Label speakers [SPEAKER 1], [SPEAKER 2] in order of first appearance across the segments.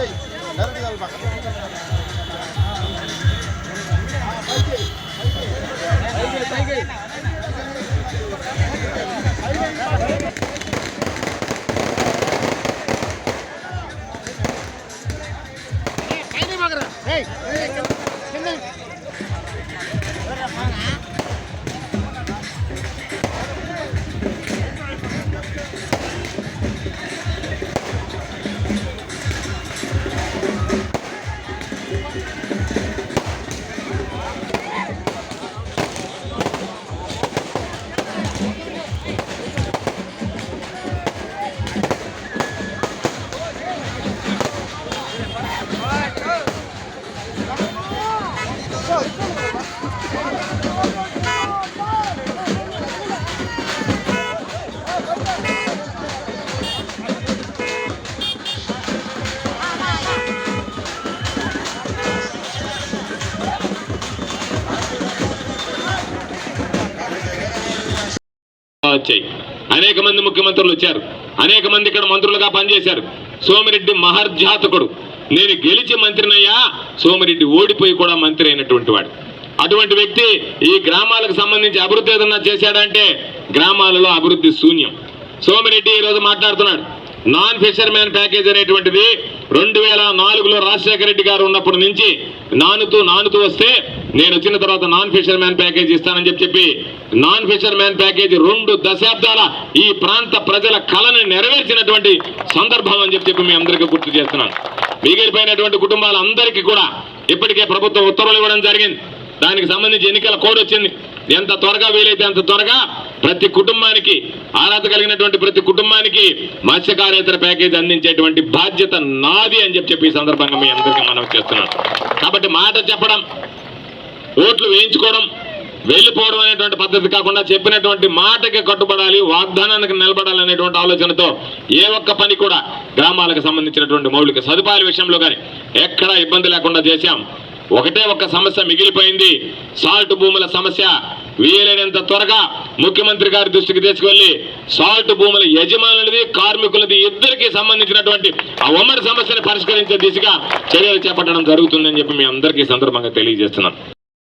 [SPEAKER 1] Hey! Hey! Hey! Hey! వచ్చాయి. అనేక మంది ముఖ్యమంత్రులు వచ్చారు. అనేక మంది ఇక్కడ మంత్రులుగా పనిచేశారు. సోమిరెడ్డి మహర్జాతకుడు నేను గెలిచి మంత్రినయ్యా సోమిరెడ్డి ఓడిపోయి కూడా మంత్రి అయినటువంటి వాడు. అటువంటి వ్యక్తి ఈ గ్రామాలకు సంబంధించి అభివృద్ధి ఏదన్నా చేశాడంటే గ్రామాలలో అభివృద్ధి శూన్యం. సోమిరెడ్డి ఈరోజు మాట్లాడుతున్నాడు. నాన్ ఫిషర్ మ్యాన్ ప్యాకేజ్ అనేటువంటిది రెండు వేల నాలుగులో రాజశేఖర రెడ్డి గారు ఉన్నప్పటి నుంచి నానుతూ నానుతూ వస్తే నేను వచ్చిన తర్వాత నాన్ ఫిషర్ మ్యాన్ ప్యాకేజ్ ఇస్తానని చెప్పి చెప్పి నాన్ ఫిషర్ మ్యాన్ ప్యాకేజ్ రెండు దశాబ్దాల ఈ ప్రాంత ప్రజల కళను నెరవేర్చినటువంటి సందర్భం అని చెప్పి చెప్పి మీ అందరికీ గుర్తు చేస్తున్నాను. మిగిలిపోయినటువంటి కుటుంబాలందరికీ కూడా ఇప్పటికే ప్రభుత్వం ఉత్తర్వులు ఇవ్వడం జరిగింది. దానికి సంబంధించి ఎన్నికల కోడ్ వచ్చింది. ఎంత త్వరగా వీలైతే అంత త్వరగా ప్రతి కుటుంబానికి ఆరాధ కలిగినటువంటి ప్రతి కుటుంబానికి మత్స్యకారేతర ప్యాకేజ్ అందించేటువంటి బాధ్యత నాది అని చెప్పి చెప్పి ఈ సందర్భంగా మీ అందరికీ మనం చేస్తున్నాను. కాబట్టి మాట చెప్పడం ఓట్లు వేయించుకోవడం వెళ్ళిపోవడం అనేటువంటి పద్ధతి కాకుండా చెప్పినటువంటి మాటకి కట్టుబడాలి వాగ్దానానికి నిలబడాలి అనేటువంటి ఆలోచనతో ఏ ఒక్క పని కూడా గ్రామాలకు సంబంధించినటువంటి మౌలిక సదుపాయాల విషయంలో కానీ ఎక్కడా ఇబ్బంది లేకుండా చేశాం. ఒకటే ఒక సమస్య మిగిలిపోయింది. సాల్ట్ భూముల సమస్య వీలైనంత త్వరగా ముఖ్యమంత్రి గారి దృష్టికి తీసుకువెళ్ళి సాల్ట్ భూముల యజమానులది కార్మికులది ఇద్దరికి సంబంధించినటువంటి ఆ ఉమ్మడి సమస్యను పరిష్కరించే దిశగా చర్యలు చేపట్టడం జరుగుతుందని చెప్పి మీ అందరికీ సందర్భంగా తెలియజేస్తున్నాను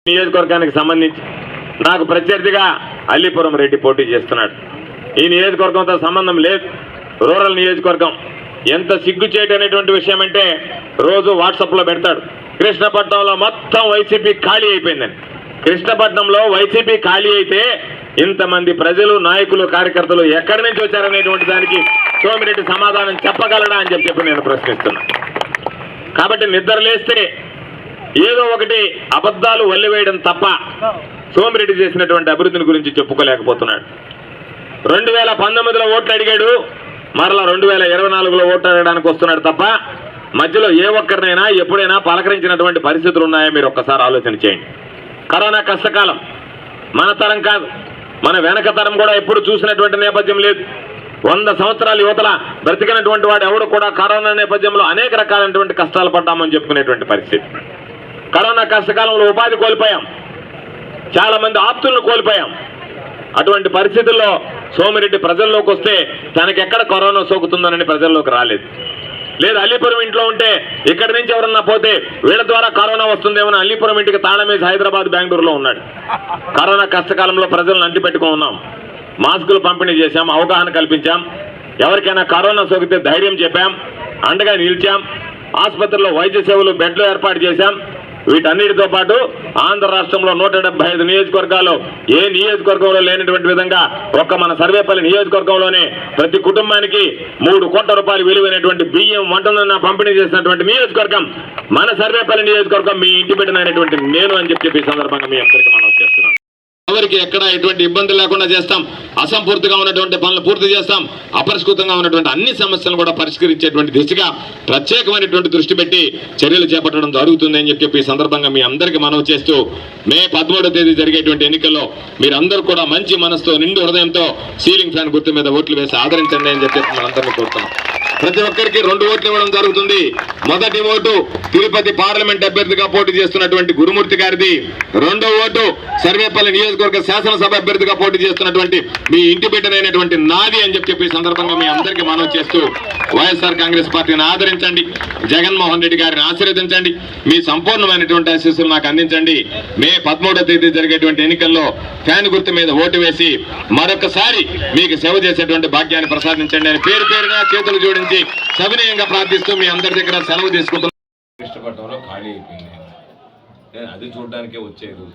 [SPEAKER 1] నియోజకవర్గానికి సంబంధించి నాకు ప్రత్యర్థిగా అల్లిపురం రెడ్డి పోటీ చేస్తున్నాడు. ఈ నియోజకవర్గంతో సంబంధం లేదు. రూరల్ నియోజకవర్గం ఎంత సిగ్గుచేటు అనేటువంటి విషయం అంటే రోజు వాట్సాప్లో పెడతాడు. కృష్ణపట్నంలో మొత్తం వైసీపీ ఖాళీ అయిపోయిందని కృష్ణపట్నంలో వైసీపీ ఖాళీ అయితే ఇంతమంది ప్రజలు నాయకులు కార్యకర్తలు ఎక్కడి నుంచి వచ్చారనేటువంటి దానికి సోమిరెడ్డి సమాధానం చెప్పగలడా అని చెప్పి చెప్పి నేను ప్రశ్నిస్తున్నా. కాబట్టి నిద్ర లేస్తే ఏదో ఒకటి అబద్ధాలు వల్లివేయడం తప్ప సోమిరెడ్డి చేసినటువంటి అభివృద్ధిని గురించి చెప్పుకోలేకపోతున్నాడు. రెండు వేల పంతొమ్మిదిలో ఓట్లు అడిగాడు మరలా రెండు వేల ఇరవై నాలుగులో ఓట్లు అడగడానికి వస్తున్నాడు తప్ప మధ్యలో ఏ ఒక్కరినైనా ఎప్పుడైనా పలకరించినటువంటి పరిస్థితులు ఉన్నాయో? మీరు ఒక్కసారి ఆలోచన చేయండి. కరోనా కష్టకాలం. మన తరం కాదు. మన వెనక తరం కూడా ఎప్పుడు చూసినటువంటి నేపథ్యం లేదు. వంద సంవత్సరాల యువతల బ్రతికినటువంటి వాడు ఎవడు కూడా కరోనా నేపథ్యంలో అనేక రకాలైనటువంటి కష్టాలు పడ్డామని చెప్పుకునేటువంటి పరిస్థితి. కరోనా కష్టకాలంలో ఉపాధి కోల్పోయాం. చాలా మంది ఆప్తులను కోల్పోయాం. అటువంటి పరిస్థితుల్లో సోమిరెడ్డి ప్రజల్లోకి వస్తే తనకెక్కడ కరోనా సోకుతుందనని ప్రజల్లోకి రాలేదు. లేదు అల్లీపురం ఇంట్లో ఉంటే ఇక్కడి నుంచి ఎవరన్నా పోతే వీళ్ళ ద్వారా కరోనా వస్తుందేమో అని అల్లీపురం ఇంటికి తాళం వేసి హైదరాబాద్ బెంగళూరులో ఉన్నాడు. కరోనా కష్టకాలంలో ప్రజలను అంటి పెట్టుకున్నాం. మాస్కులు పంపిణీ చేశాం అవగాహన కల్పించాం. ఎవరికైనా కరోనా సోకితే ధైర్యం చెప్పాం. అండగా నిలిచాం. ఆసుపత్రిలో వైద్య సేవలు బెడ్లు ఏర్పాటు చేశాం. వీటన్నిటితో పాటు ఆంధ్ర రాష్ట్రంలో నూట నియోజకవర్గాలు ఐదు ఏ నియోజకవర్గంలో లేనటువంటి విధంగా ఒక్క మన సర్వేపల్లి నియోజకవర్గంలోనే ప్రతి కుటుంబానికి మూడు కోట్ల రూపాయలు విలువైనటువంటి బియ్యం వంటలను పంపిణీ చేసినటువంటి నియోజకవర్గం మన సర్వేపల్లి నియోజకవర్గం మీ ఇంటి పెట్టినటువంటి నేను అని చెప్పి చెప్పి ఈ సందర్భంగా మీ అందరికీ మనం చేస్తున్నాం ఎవరికి ఎక్కడ ఎటువంటి ఇబ్బంది లేకుండా చేస్తాం అసంపూర్తిగా ఉన్నటువంటి పనులు పూర్తి చేస్తాం అపరిష్కృతంగా ఉన్నటువంటి అన్ని సమస్యలను కూడా పరిష్కరించేటువంటి దిశగా ప్రత్యేకమైనటువంటి దృష్టి పెట్టి చర్యలు చేపట్టడం జరుగుతుందని చెప్పి ఈ సందర్భంగా మీ అందరికీ మనవి చేస్తూ మే పదమూడవ తేదీ జరిగేటువంటి ఎన్నికల్లో మీరందరూ కూడా మంచి మనసుతో నిండు హృదయంతో సీలింగ్ ఫ్యాన్ గుర్తు మీద ఓట్లు వేసి ఆదరించండి అని చెప్పి మనందరినీ కోరుతున్నాం. ప్రతి ఒక్కరికి రెండు ఓట్లు ఇవ్వడం జరుగుతుంది. మొదటి ఓటు తిరుపతి పార్లమెంట్ అభ్యర్థిగా పోటీ చేస్తున్నటువంటి గురుమూర్తి గారిది. రెండో ఓటు సర్వేపల్లి నియోజకవర్గ శాసనసభ అభ్యర్థిగా పోటీ చేస్తున్నటువంటి మీ ఇంటి బిడ్డనైనటువంటి నాది అని చెప్పి చెప్పి సందర్భంగా మీ అందరికీ మనవి చేస్తూ వైఎస్ఆర్ కాంగ్రెస్ పార్టీని ఆదరించండి. జగన్మోహన్ రెడ్డి గారిని ఆశీర్వదించండి. మీ సంపూర్ణమైనటువంటి ఆశీస్సులు నాకు అందించండి. మే పదమూడవ తేదీ జరిగేటువంటి ఎన్నికల్లో ఫ్యాన్ గుర్తు మీద ఓటు వేసి మరొకసారి మీకు సేవ చేసేటువంటి భాగ్యాన్ని ప్రసాదించండి అని పేరు పేరుగా చేతులు నుంచి సవినయంగా ప్రార్థిస్తూ మీ అందరి దగ్గర సెలవు తీసుకుంటున్నాను
[SPEAKER 2] కృష్ణపట్నంలో ఖాళీ అయిపోయింది. నేను అది చూడడానికే వచ్చేది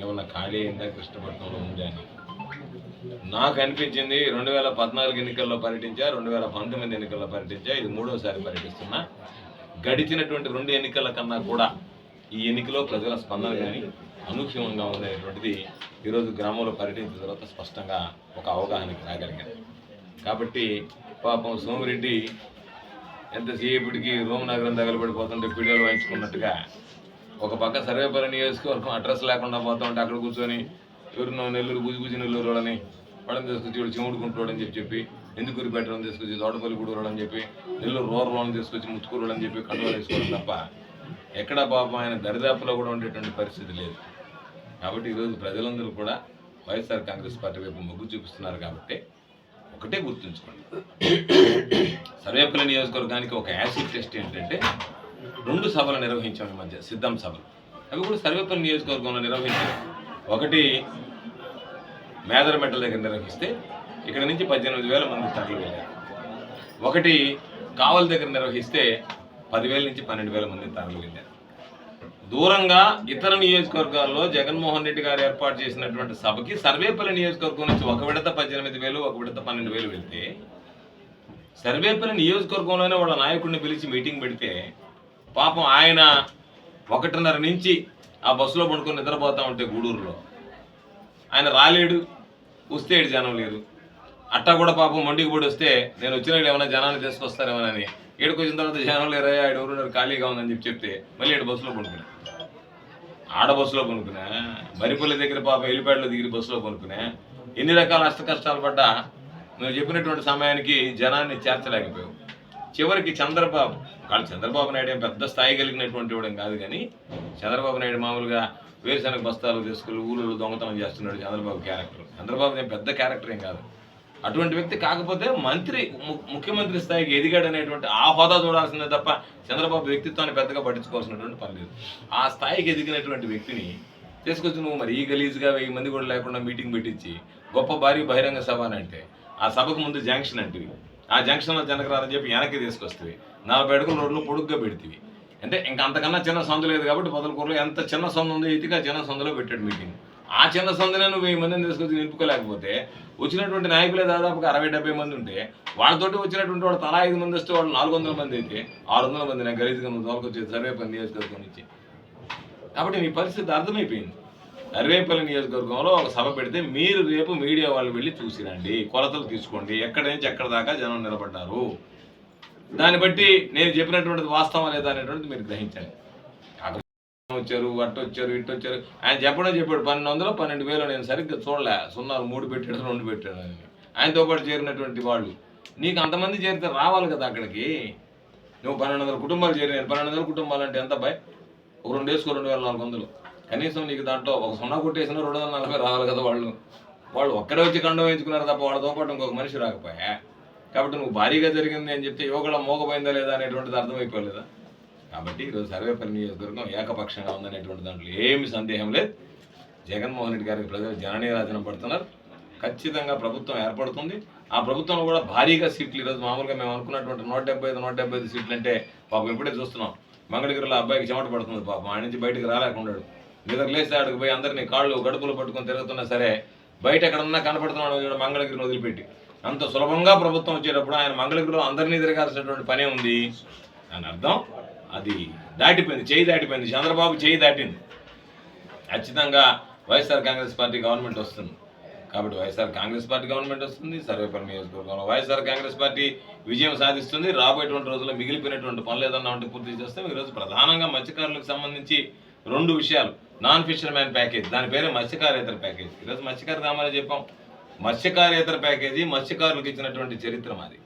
[SPEAKER 2] ఏమన్నా ఖాళీ అయిందా కృష్ణపట్నంలో ఉందా అని. నాకు అనిపించింది రెండు వేల పద్నాలుగు ఎన్నికల్లో పర్యటించా రెండు వేల పంతొమ్మిది ఎన్నికల్లో పర్యటించా ఇది మూడోసారి పర్యటిస్తున్నా. గడిచినటువంటి రెండు ఎన్నికల కన్నా కూడా ఈ ఎన్నికలో ప్రజల స్పందన కానీ అనూహ్యంగా ఉండేటువంటిది ఈరోజు గ్రామంలో పర్యటించిన తర్వాత స్పష్టంగా ఒక అవగాహనకి రాగలిగాను. కాబట్టి పాపం సోమిరెడ్డి ఎంతసేపటికి రోమ్ నగరం తగలబడిపోతుంటే పీడియోలు వాయించుకున్నట్టుగా ఒక పక్క సర్వేపల్లి నియోజకవర్గం అడ్రస్ లేకుండా పోతుంటే ఉంటే అక్కడ కూర్చొని ఎవరినో నెల్లూరు గుజి గుజి నెల్లూరు వాళ్ళని వాళ్ళని తీసుకొచ్చి వాడు చెముడుకుంటాడు అని చెప్పి చెప్పి ఎందుకు పెట్టడం తీసుకొచ్చి తోటపల్లి గూడూరు అని చెప్పి నెల్లూరు రూరల్ తీసుకొచ్చి ముత్తుకూరు అని చెప్పి కండువా వేసుకోవడం తప్ప ఎక్కడ పాపం ఆయన దరిదాపులో కూడా ఉండేటువంటి పరిస్థితి లేదు. కాబట్టి ఈరోజు ప్రజలందరూ కూడా వైఎస్ఆర్ కాంగ్రెస్ పార్టీ వైపు మొగ్గు చూపిస్తున్నారు కాబట్టి ఒకటే గుర్తుంచుకోండి. సర్వేపల్లి నియోజకవర్గానికి ఒక యాసిడ్ టెస్ట్ ఏంటంటే రెండు సభలు నిర్వహించాం ఈ మధ్య సిద్ధం సభలు. అవి కూడా సర్వేపల్లి నియోజకవర్గంలో నిర్వహించాం ఒకటి మేదరమెట్ల దగ్గర నిర్వహిస్తే ఇక్కడ నుంచి పద్దెనిమిది వేల మంది తరలి వెళ్ళారు. ఒకటి కావల్ దగ్గర నిర్వహిస్తే పదివేల నుంచి పన్నెండు వేల మంది తరలి వెళ్ళారు. దూరంగా ఇతర నియోజకవర్గాల్లో జగన్మోహన్ రెడ్డి గారు ఏర్పాటు చేసినటువంటి సభకి సర్వేపల్లి నియోజకవర్గం నుంచి ఒక విడత పద్దెనిమిది వేలు ఒక విడత పన్నెండు వేలు వెళ్తే సర్వేపల్లి నియోజకవర్గంలోనే వాళ్ళ నాయకుడిని పిలిచి మీటింగ్ పెడితే పాపం ఆయన ఒకటిన్నర నుంచి ఆ బస్సులో పడుకొని నిద్రపోతా ఉంటే గూడూరులో. ఆయన రాలేడు వస్తే ఏడు జనం లేరు. అట్టా కూడా పాపం మండికి పడి వస్తే నేను వచ్చిన ఏమైనా జనాన్ని తీసుకొస్తారేమోనని. ఏడుకొచ్చిన తర్వాత జనం లేరయ్యా ఏడు ఎవరు ఖాళీగా ఉందని చెప్పి చెప్తే మళ్ళీ ఏడు బస్సులో పడుకున్నా ఆడ బస్సులో కొనుక్కునే మరిపల్లి దగ్గర పాప ఎలిపేటలో దిగిరి బస్సులో కొనుక్కునే ఎన్ని రకాల అష్ట కష్టాలు పడ్డా నువ్వు చెప్పినటువంటి సమయానికి జనాన్ని చేర్చలేకపోయావు. చివరికి చంద్రబాబు వాళ్ళు చంద్రబాబు నాయుడు ఏం పెద్ద స్థాయి కలిగినటువంటి వాడు కాదు కానీ చంద్రబాబు నాయుడు మామూలుగా వేరుశనగ బస్తాలు తీసుకుని ఊళ్ళో దొంగతనం చేస్తున్నాడు చంద్రబాబు క్యారెక్టర్. చంద్రబాబు ఏం పెద్ద క్యారెక్టర్ ఏం కాదు. అటువంటి వ్యక్తి కాకపోతే మంత్రి ము- ముఖ్యమంత్రి స్థాయికి ఎదిగాడు అనేటువంటి ఆ హోదా చూడాల్సిందే తప్ప చంద్రబాబు వ్యక్తిత్వాన్ని పెద్దగా పట్టించుకోవాల్సినటువంటి పని లేదు. ఆ స్థాయికి ఎదిగినటువంటి వ్యక్తిని తీసుకొచ్చి నువ్వు మరి ఈ గలీజ్గా వెయ్యి మంది కూడా లేకుండా మీటింగ్ పెట్టించి గొప్ప భారీ బహిరంగ సభ అని అంటే ఆ సభకు ముందు జంక్షన్ అంటివి. ఆ జంక్షన్లో జనకరాలని చెప్పి వెనక్కి తీసుకొస్తుంది నలభై అడుగుల రోడ్లు పొడుగ్గా పెడితివి. అంటే ఇంకా అంతకన్నా చిన్న సందు లేదు కాబట్టి పొదలకూరలో ఎంత చిన్న సందు ఉందో ఇదిగా చిన్న సందులో పెట్టాడు మీటింగ్. ఆ చిన్న నువ్వు వెయ్యి మందిని తీసుకొచ్చి నింపుకోలేకపోతే వచ్చినటువంటి నాయకులే దాదాపుగా అరవై డెబ్బై మంది ఉంటే వాళ్ళతోటి వచ్చినటువంటి వాడు తలా ఐదు మంది వస్తే వాళ్ళు నాలుగు వందల మంది అయితే ఆరు వందల మంది నాకు గలీజ్గా నువ్వు తోలుకొచ్చేది సర్వే పని నియోజకవర్గం నుంచి. కాబట్టి మీ పరిస్థితి అర్థమైపోయింది. సర్వేపల్లి నియోజకవర్గంలో ఒక సభ పెడితే మీరు రేపు మీడియా వాళ్ళు వెళ్ళి చూసిరండి కొలతలు తీసుకోండి ఎక్కడి నుంచి ఎక్కడి దాకా జనం నిలబడ్డారు. దాన్ని బట్టి నేను చెప్పినటువంటిది వాస్తవం లేదా అనేటువంటిది మీరు గ్రహించండి వచ్చారు అట్ట వచ్చారు ఇటు వచ్చారు. ఆయన చెప్పడం చెప్పాడు పన్నెండు వందలు పన్నెండు వేలు నేను సరిగ్గా చూడలే. సున్నాలు మూడు పెట్టాడు రెండు పెట్టాడు అని. ఆయనతో పాటు చేరినటువంటి వాళ్ళు నీకు అంతమంది చేరితే రావాలి కదా అక్కడికి? నువ్వు పన్నెండు వందల కుటుంబాలు చేరినాయి. పన్నెండు వందల కుటుంబాలు అంటే ఎంత బాయ్ ఒక రెండు వేసుకో రెండు వేల నాలుగు వందలు. కనీసం నీకు దాంట్లో ఒక సున్నా కొట్టేసిన రెండు వందల నలభై రావాలి కదా వాళ్ళు. వాళ్ళు ఒక్కడే వచ్చి కండం వేయించుకున్నారు తప్ప వాళ్ళతో పాటు ఇంకొక మనిషి రాకపోయా? కాబట్టి నువ్వు భారీగా జరిగింది అని చెప్తే యువకుల మోగపోయిందా లేదా అనేటువంటిది అర్థమైపోలేదా? కాబట్టి ఈరోజు సర్వేపల్లి నియోజకవర్గం ఏకపక్షంగా ఉందనేటువంటి దాంట్లో ఏమి సందేహం లేదు. జగన్మోహన్ రెడ్డి గారికి ప్రజలు జననీరాజనం పడుతున్నారు. ఖచ్చితంగా ప్రభుత్వం ఏర్పడుతుంది. ఆ ప్రభుత్వంలో కూడా భారీగా సీట్లు ఈరోజు మామూలుగా మేము అనుకున్నటువంటి నూట డెబ్బై ఐదు నూట డెబ్బై ఐదు సీట్లు అంటే పాపం ఇప్పుడే చూస్తున్నాం. మంగళగిరిలో అబ్బాయికి చెమట పడుతుంది పాపం. ఆయన నుంచి బయటకు రాలేకుండా నిద్ర లేస్తే ఆడికి పోయి అందరినీ కాళ్ళు గడుపులు పట్టుకొని తిరుగుతున్నా సరే బయట ఎక్కడన్నా కనపడుతున్నాడు ఈడ మంగళగిరిని వదిలిపెట్టి. అంత సులభంగా ప్రభుత్వం వచ్చేటప్పుడు ఆయన మంగళగిరిలో అందరినీ తిరగాల్సినటువంటి పనే ఉంది అని అర్థం. అది దాటిపోయింది చేయి దాటిపోయింది చంద్రబాబు చేయి దాటింది. ఖచ్చితంగా వైఎస్ఆర్ కాంగ్రెస్ పార్టీ గవర్నమెంట్ వస్తుంది. కాబట్టి వైఎస్ఆర్ కాంగ్రెస్ పార్టీ గవర్నమెంట్ వస్తుంది సర్వేపల్లి నియోజకవర్గంలో వైఎస్ఆర్ కాంగ్రెస్ పార్టీ విజయం సాధిస్తుంది. రాబోయేటువంటి రోజుల్లో మిగిలిపోయినటువంటి పనులు ఏదన్నా ఉంటే పూర్తి చేస్తాం ఈరోజు ప్రధానంగా మత్స్యకారులకు సంబంధించి రెండు విషయాలు. నాన్ ఫిషర్ మ్యాన్ ప్యాకేజ్ దాని పేరు మత్స్యకారేతర ప్యాకేజ్. ఈరోజు మత్స్యకార రామారావు చెప్పాం. మత్స్యకారేతర ప్యాకేజీ మత్స్యకారులకు ఇచ్చినటువంటి చరిత్ర మాది.